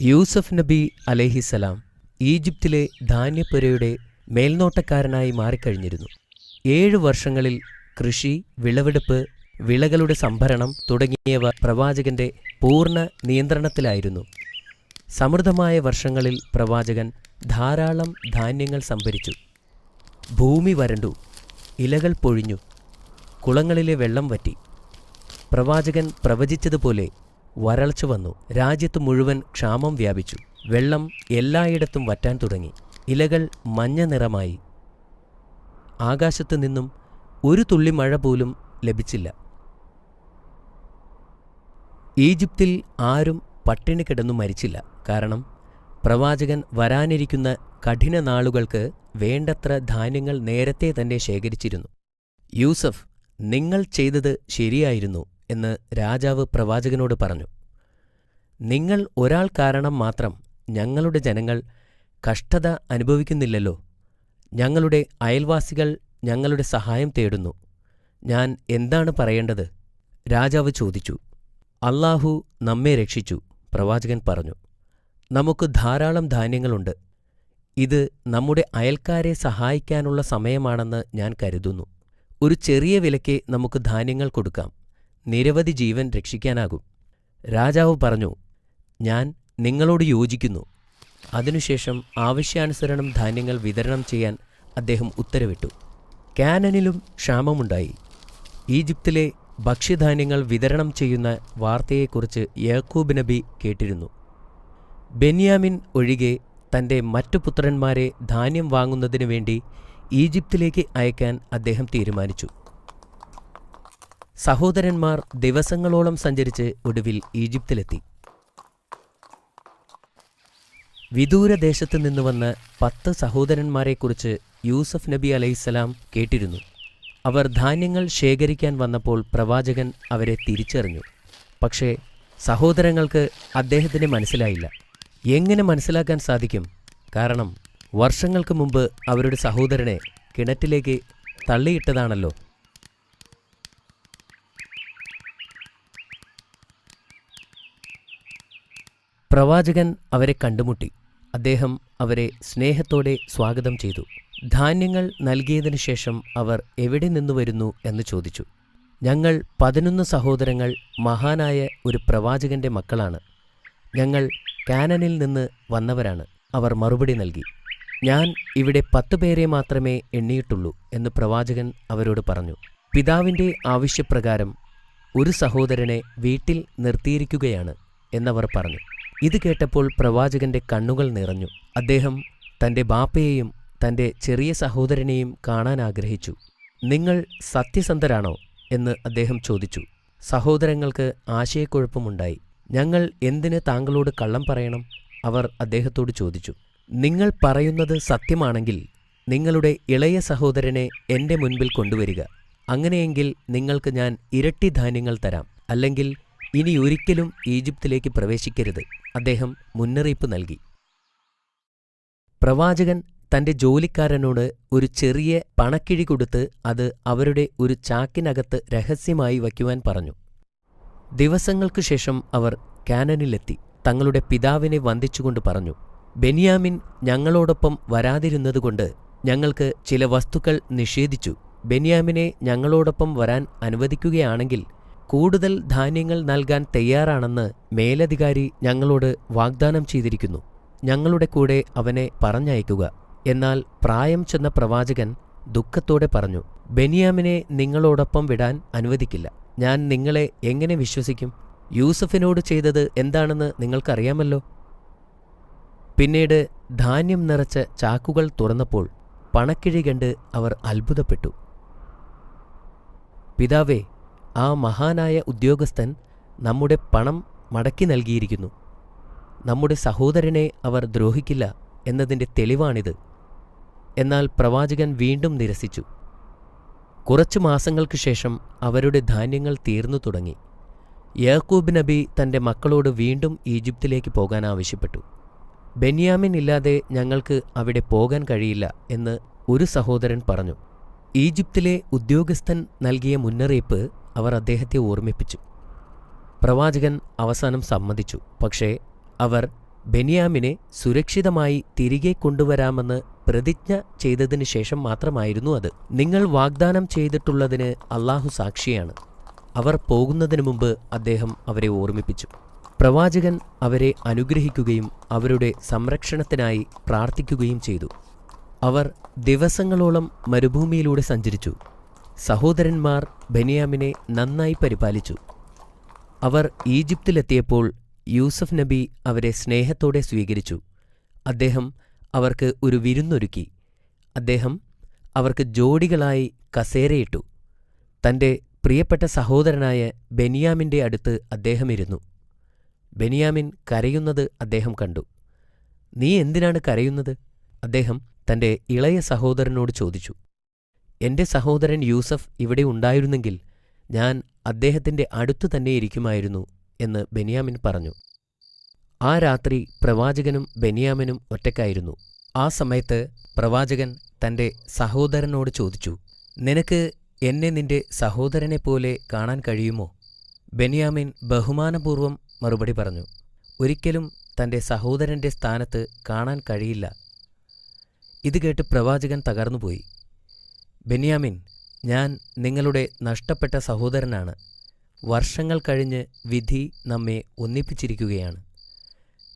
യൂസഫ് നബി അലഹിസലാം ഈജിപ്തിലെ ധാന്യപ്പുരയുടെ മേൽനോട്ടക്കാരനായി മാറിക്കഴിഞ്ഞിരുന്നു. ഏഴു വർഷങ്ങളിൽ കൃഷി വിളവെടുപ്പ് വിളകളുടെ സംഭരണം തുടങ്ങിയവ പ്രവാചകന്റെ പൂർണ നിയന്ത്രണത്തിലായിരുന്നു. സമൃദ്ധമായ വർഷങ്ങളിൽ പ്രവാചകൻ ധാരാളം ധാന്യങ്ങൾ സംഭരിച്ചു. ഭൂമി വരണ്ടു ഇലകൾ പൊഴിഞ്ഞു കുളങ്ങളിലെ വെള്ളം വറ്റി. പ്രവാചകൻ പ്രവചിച്ചതുപോലെ വരൾച്ച വന്നു. രാജ്യത്ത് മുഴുവൻ ക്ഷാമം വ്യാപിച്ചു. വെള്ളം എല്ലായിടത്തും വറ്റാൻ തുടങ്ങി. ഇലകൾ മഞ്ഞ നിറമായി. ആകാശത്തു നിന്നും ഒരു തുള്ളി മഴ പോലും ലഭിച്ചില്ല. ഈജിപ്തിൽ ആരും പട്ടിണി കിടന്നു മരിച്ചില്ല. കാരണം പ്രവാചകൻ വരാനിരിക്കുന്ന കഠിന നാളുകൾക്ക് വേണ്ടത്ര ധാന്യങ്ങൾ നേരത്തെ തന്നെ ശേഖരിച്ചിരുന്നു. യൂസഫ് നിങ്ങൾ ചെയ്തത് ശരിയായിരുന്നു. എന്ന് രാജാവ് പ്രവാചകനോട് പറഞ്ഞു നിങ്ങൾ ഒരാൾ കാരണം മാത്രം ഞങ്ങളുടെ ജനങ്ങൾ കഷ്ടത അനുഭവിക്കുന്നില്ലല്ലോ. ഞങ്ങളുടെ അയൽവാസികൾ ഞങ്ങളുടെ സഹായം തേടുന്നു. ഞാൻ എന്താണ് പറയേണ്ടത്? രാജാവ് ചോദിച്ചു. അള്ളാഹു നമ്മെ രക്ഷിച്ചു പ്രവാചകൻ പറഞ്ഞു. നമുക്ക് ധാരാളം ധാന്യങ്ങളുണ്ട്. ഇത് നമ്മുടെ അയൽക്കാരെ സഹായിക്കാനുള്ള സമയമാണെന്ന് ഞാൻ കരുതുന്നു. ഒരു ചെറിയ വിലയ്ക്ക് നമുക്ക് ധാന്യങ്ങൾ കൊടുക്കാം. നിരവധി ജീവൻ രക്ഷിക്കാനാകും. രാജാവ് പറഞ്ഞു ഞാൻ നിങ്ങളോട് യോജിക്കുന്നു. അതിനുശേഷം ആവശ്യാനുസരണം ധാന്യങ്ങൾ വിതരണം ചെയ്യാൻ അദ്ദേഹം ഉത്തരവിട്ടു. കാനനിലും ക്ഷാമമുണ്ടായി. ഈജിപ്തിലെ ഭക്ഷ്യധാന്യങ്ങൾ വിതരണം ചെയ്യുന്ന വാർത്തയെക്കുറിച്ച് യാക്കൂബ് നബി കേട്ടിരുന്നു. ബെന്യാമിൻ ഒഴികെ തന്റെ മറ്റു പുത്രന്മാരെ ധാന്യം വാങ്ങുന്നതിനു വേണ്ടി ഈജിപ്തിലേക്ക് അയക്കാൻ അദ്ദേഹം തീരുമാനിച്ചു. സഹോദരന്മാർ ദിവസങ്ങളോളം സഞ്ചരിച്ച് ഒടുവിൽ ഈജിപ്തിലെത്തി. വിദൂരദേശത്ത് നിന്ന് വന്ന പത്ത് സഹോദരന്മാരെക്കുറിച്ച് യൂസഫ് നബി അലൈഹിസ്സലാം കേട്ടിരുന്നു. അവർ ധാന്യങ്ങൾ ശേഖരിക്കാൻ വന്നപ്പോൾ പ്രവാചകൻ അവരെ തിരിച്ചറിഞ്ഞു. പക്ഷേ സഹോദരങ്ങൾക്ക് അദ്ദേഹത്തിന് മനസ്സിലായില്ല. എങ്ങനെ മനസ്സിലാക്കാൻ സാധിക്കും? കാരണം വർഷങ്ങൾക്ക് മുമ്പ് അവരുടെ സഹോദരനെ കിണറ്റിലേക്ക് തള്ളിയിട്ടതാണല്ലോ. പ്രവാചകൻ അവരെ കണ്ടുമുട്ടി. അദ്ദേഹം അവരെ സ്നേഹത്തോടെ സ്വാഗതം ചെയ്തു. ധാന്യങ്ങൾ നൽകിയതിനു ശേഷം അവർ എവിടെ നിന്നു വരുന്നു എന്ന് ചോദിച്ചു. ഞങ്ങൾ പതിനൊന്ന് സഹോദരങ്ങൾ മഹാനായ ഒരു പ്രവാചകന്റെ മക്കളാണ്. ഞങ്ങൾ കാനനിൽ നിന്ന് വന്നവരാണ്. അവർ മറുപടി നൽകി. ഞാൻ ഇവിടെ പത്തു പേരെ മാത്രമേ എണ്ണിയിട്ടുള്ളൂ എന്ന് പ്രവാചകൻ അവരോട് പറഞ്ഞു. പിതാവിന്റെ ആവശ്യപ്രകാരം ഒരു സഹോദരനെ വീട്ടിൽ നിർത്തിയിരിക്കുകയാണ് എന്നവർ പറഞ്ഞു. ഇത് കേട്ടപ്പോൾ പ്രവാചകന്റെ കണ്ണുകൾ നിറഞ്ഞു. അദ്ദേഹം തന്റെ ബാപ്പയെയും തന്റെ ചെറിയ സഹോദരനെയും കാണാൻ ആഗ്രഹിച്ചു. നിങ്ങൾ സത്യസന്ധരാണോ? എന്ന് അദ്ദേഹം ചോദിച്ചു. സഹോദരങ്ങൾക്ക് ആശയക്കുഴപ്പമുണ്ടായി. ഞങ്ങൾ എന്തിന് താങ്കളോട് കള്ളം പറയണം? അവർ അദ്ദേഹത്തോട് ചോദിച്ചു. നിങ്ങൾ പറയുന്നത് സത്യമാണെങ്കിൽ നിങ്ങളുടെ ഇളയ സഹോദരനെ എന്റെ മുൻപിൽ കൊണ്ടുവരിക. അങ്ങനെയെങ്കിൽ നിങ്ങൾക്ക് ഞാൻ ഇരട്ടി ധാന്യങ്ങൾ തരാം. അല്ലെങ്കിൽ ഇനി ഒരിക്കലും ഈജിപ്തിലേക്ക് പ്രവേശിക്കരുത്. അദ്ദേഹം മുന്നറിയിപ്പ് നൽകി. പ്രവാചകൻ തന്റെ ജോലിക്കാരനോട് ഒരു ചെറിയ പണക്കിഴി കൊടുത്ത് അത് അവരുടെ ഒരു ചാക്കിനകത്ത് രഹസ്യമായി വയ്ക്കുവാൻ പറഞ്ഞു. ദിവസങ്ങൾക്കു ശേഷം അവർ കാനനിലെത്തി. തങ്ങളുടെ പിതാവിനെ വന്ദിച്ചുകൊണ്ട് പറഞ്ഞു ബെന്യാമിൻ ഞങ്ങളോടൊപ്പം വരാതിരുന്നതുകൊണ്ട് ഞങ്ങൾക്ക് ചില വസ്തുക്കൾ നിഷേധിച്ചു. ബെന്യാമിനെ ഞങ്ങളോടൊപ്പം വരാൻ അനുവദിക്കുകയാണെങ്കിൽ കൂടുതൽ ധാന്യങ്ങൾ നൽകാൻ തയ്യാറാണെന്ന് മേലധികാരി ഞങ്ങളോട് വാഗ്ദാനം ചെയ്തിരിക്കുന്നു. ഞങ്ങളുടെ കൂടെ അവനെ പറഞ്ഞയക്കുക. എന്നാൽ പ്രായം ചെന്ന പ്രവാചകൻ ദുഃഖത്തോടെ പറഞ്ഞു ബെനിയാമിനെ നിങ്ങളോടൊപ്പം വിടാൻ അനുവദിക്കില്ല. ഞാൻ നിങ്ങളെ എങ്ങനെ വിശ്വസിക്കും? യൂസഫിനോട് ചെയ്തത് എന്താണെന്ന് നിങ്ങൾക്കറിയാമല്ലോ? പിന്നീട് ധാന്യം നിറച്ച ചാക്കുകൾ തുറന്നപ്പോൾ പണക്കിഴി കണ്ട് അവർ അത്ഭുതപ്പെട്ടു. പിതാവേ ആ മഹാനായ ഉദ്യോഗസ്ഥൻ നമ്മുടെ പണം മടക്കി നൽകിയിരിക്കുന്നു. നമ്മുടെ സഹോദരനെ അവർ ദ്രോഹിക്കില്ല എന്നതിന്റെ തെളിവാണിത്. എന്നാൽ പ്രവാചകൻ വീണ്ടും നിരസിച്ചു. കുറച്ചു മാസങ്ങൾക്ക് ശേഷം അവരുടെ ധാന്യങ്ങൾ തീർന്നു തുടങ്ങി. യാക്കൂബ് നബി തന്റെ മക്കളോട് വീണ്ടും ഈജിപ്തിലേക്ക് പോകാൻ ആവശ്യപ്പെട്ടു. ബെന്യാമിൻ ഇല്ലാതെ ഞങ്ങൾക്ക് അവിടെ പോകാൻ കഴിയില്ല എന്ന് ഒരു സഹോദരൻ പറഞ്ഞു. ഈജിപ്തിലെ ഉദ്യോഗസ്ഥൻ നൽകിയ മുന്നറിയിപ്പ് അവർ അദ്ദേഹത്തെ ഓർമ്മിപ്പിച്ചു. പ്രവാചകൻ അവസാനം സമ്മതിച്ചു. പക്ഷേ അവർ ബെനിയാമിനെ സുരക്ഷിതമായി തിരികെ കൊണ്ടുവരാമെന്ന് പ്രതിജ്ഞ ചെയ്തതിനു ശേഷം മാത്രമായിരുന്നു അത്. നിങ്ങൾ വാഗ്ദാനം ചെയ്തിട്ടുള്ളതിന് അള്ളാഹു സാക്ഷിയാണ്. അവർ പോകുന്നതിനു മുമ്പ് അദ്ദേഹം അവരെ ഓർമ്മിപ്പിച്ചു. പ്രവാചകൻ അവരെ അനുഗ്രഹിക്കുകയും അവരുടെ സംരക്ഷണത്തിനായി പ്രാർത്ഥിക്കുകയും ചെയ്തു. അവർ ദിവസങ്ങളോളം മരുഭൂമിയിലൂടെ സഞ്ചരിച്ചു. സഹോദരന്മാർ ബെനിയാമിനെ നന്നായി പരിപാലിച്ചു. അവർ ഈജിപ്തിലെത്തിയപ്പോൾ യൂസഫ് നബി അവരെ സ്നേഹത്തോടെ സ്വീകരിച്ചു. അദ്ദേഹം അവർക്ക് ഒരു വിരുന്നൊരുക്കി. അദ്ദേഹം അവർക്ക് ജോഡികളായി കസേരയിട്ടു. തന്റെ പ്രിയപ്പെട്ട സഹോദരനായ ബെനിയാമിന്റെ അടുത്ത് അദ്ദേഹം ഇരുന്നു. ബെനിയാമിൻ കരയുന്നത് അദ്ദേഹം കണ്ടു. നീ എന്തിനാണ് കരയുന്നത്? അദ്ദേഹം തന്റെ ഇളയ സഹോദരനോട് ചോദിച്ചു. എന്റെ സഹോദരൻ യൂസഫ് ഇവിടെ ഉണ്ടായിരുന്നെങ്കിൽ ഞാൻ അദ്ദേഹത്തിന്റെ അടുത്തു തന്നെ ഇരിക്കുമായിരുന്നു എന്ന് ബെനിയാമിൻ പറഞ്ഞു. ആ രാത്രി പ്രവാചകനും ബെനിയാമിനും ഒറ്റക്കായിരുന്നു ആ സമയത്ത് പ്രവാചകൻ തന്റെ സഹോദരനോട് ചോദിച്ചു നിനക്ക് എന്നെ നിന്റെ സഹോദരനെപ്പോലെ കാണാൻ കഴിയുമോ? ബെനിയാമിൻ ബഹുമാനപൂർവം മറുപടി പറഞ്ഞു ഒരിക്കലും തന്റെ സഹോദരന്റെ സ്ഥാനത്ത് കാണാൻ കഴിയില്ല. ഇത് കേട്ട് പ്രവാചകൻ തകർന്നുപോയി. ബെന്യാമിൻ ഞാൻ നിങ്ങളുടെ നഷ്ടപ്പെട്ട സഹോദരനാണ്. വർഷങ്ങൾ കഴിഞ്ഞ് വിധി നമ്മെ ഒന്നിപ്പിച്ചിരിക്കുകയാണ്.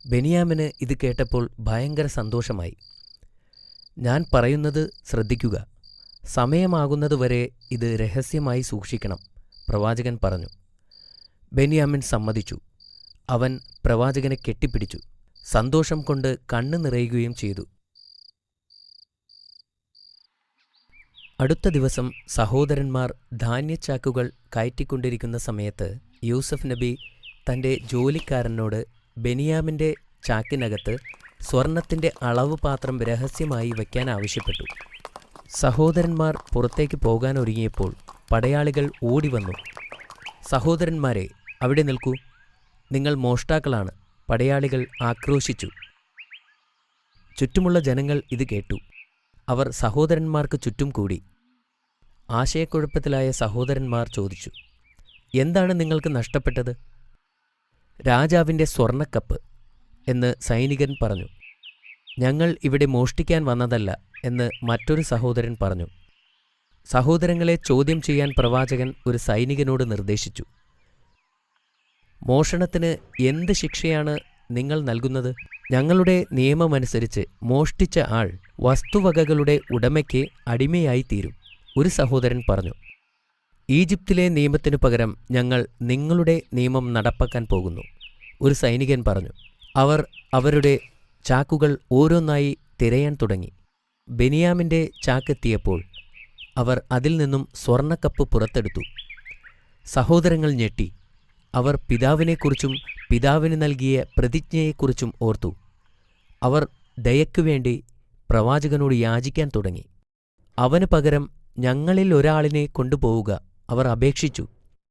ബെനിയാമിന് ഇത് കേട്ടപ്പോൾ ഭയങ്കര സന്തോഷമായി. ഞാൻ പറയുന്നത് ശ്രദ്ധിക്കുക. സമയമാകുന്നതുവരെ ഇത് രഹസ്യമായി സൂക്ഷിക്കണം പ്രവാചകൻ പറഞ്ഞു. ബെനിയാമിൻ സമ്മതിച്ചു. അവൻ പ്രവാചകനെ കെട്ടിപ്പിടിച്ചു. സന്തോഷം കൊണ്ട് കണ്ണു നിറയുകയും ചെയ്തു. അടുത്ത ദിവസം സഹോദരന്മാർ ധാന്യച്ചാക്കുകൾ കയറ്റിക്കൊണ്ടിരിക്കുന്ന സമയത്ത് യൂസഫ് നബി തന്റെ ജോലിക്കാരനോട് ബെനിയാമിന്റെ ചാക്കിനകത്ത് സ്വർണത്തിന്റെ അളവ് പാത്രം രഹസ്യമായി വയ്ക്കാൻ ആവശ്യപ്പെട്ടു. സഹോദരന്മാർ പുറത്തേക്ക് പോകാൻ ഒരുങ്ങിയപ്പോൾ പടയാളികൾ ഓടി വന്നു. സഹോദരന്മാരെ അവിടെ നിൽക്കൂ. നിങ്ങൾ മോഷ്ടാക്കളാണ്. പടയാളികൾ ആക്രോശിച്ചു. ചുറ്റുമുള്ള ജനങ്ങൾ ഇത് കേട്ടു. അവർ സഹോദരന്മാർക്ക് ചുറ്റും കൂടി. ആശയക്കുഴപ്പത്തിലായ സഹോദരന്മാർ ചോദിച്ചു എന്താണ് നിങ്ങൾക്ക് നഷ്ടപ്പെട്ടത്? രാജാവിന്റെ സ്വർണക്കപ്പ് എന്ന് സൈനികൻ പറഞ്ഞു. ഞങ്ങൾ ഇവിടെ മോഷ്ടിക്കാൻ വന്നതല്ല എന്ന് മറ്റൊരു സഹോദരൻ പറഞ്ഞു. സഹോദരങ്ങളെ ചോദ്യം ചെയ്യാൻ പ്രവാചകൻ ഒരു സൈനികനോട് നിർദ്ദേശിച്ചു മോഷണത്തിന് എന്ത് ശിക്ഷയാണ് നിങ്ങൾ നൽകുന്നത്? ഞങ്ങളുടെ നിയമമനുസരിച്ച് മോഷ്ടിച്ച ആൾ വസ്തുവകകളുടെ ഉടമയ്ക്ക് അടിമയായി തീരും ഒരു സഹോദരൻ പറഞ്ഞു ഈജിപ്തിലെ നിയമത്തിനു പകരം ഞങ്ങൾ നിങ്ങളുടെ നിയമം നടപ്പാക്കാൻ പോകുന്നു. ഒരു സൈനികൻ പറഞ്ഞു അവർ അവരുടെ ചാക്കുകൾ ഓരോന്നായി തിരയാൻ തുടങ്ങി. ബെനിയാമിന്റെ ചാക്കെത്തിയപ്പോൾ അവർ അതിൽ നിന്നും സ്വർണക്കപ്പ് പുറത്തെടുത്തു. സഹോദരങ്ങൾ ഞെട്ടി. അവർ പിതാവിനെക്കുറിച്ചും പിതാവിന് നൽകിയ പ്രതിജ്ഞയെക്കുറിച്ചും ഓർത്തു. അവർ ദയക്കുവേണ്ടി പ്രവാചകനോട് യാചിക്കാൻ തുടങ്ങി. അവന് പകരം ഞങ്ങളിൽ ഒരാളിനെ കൊണ്ടുപോവുക. അവർ അപേക്ഷിച്ചു.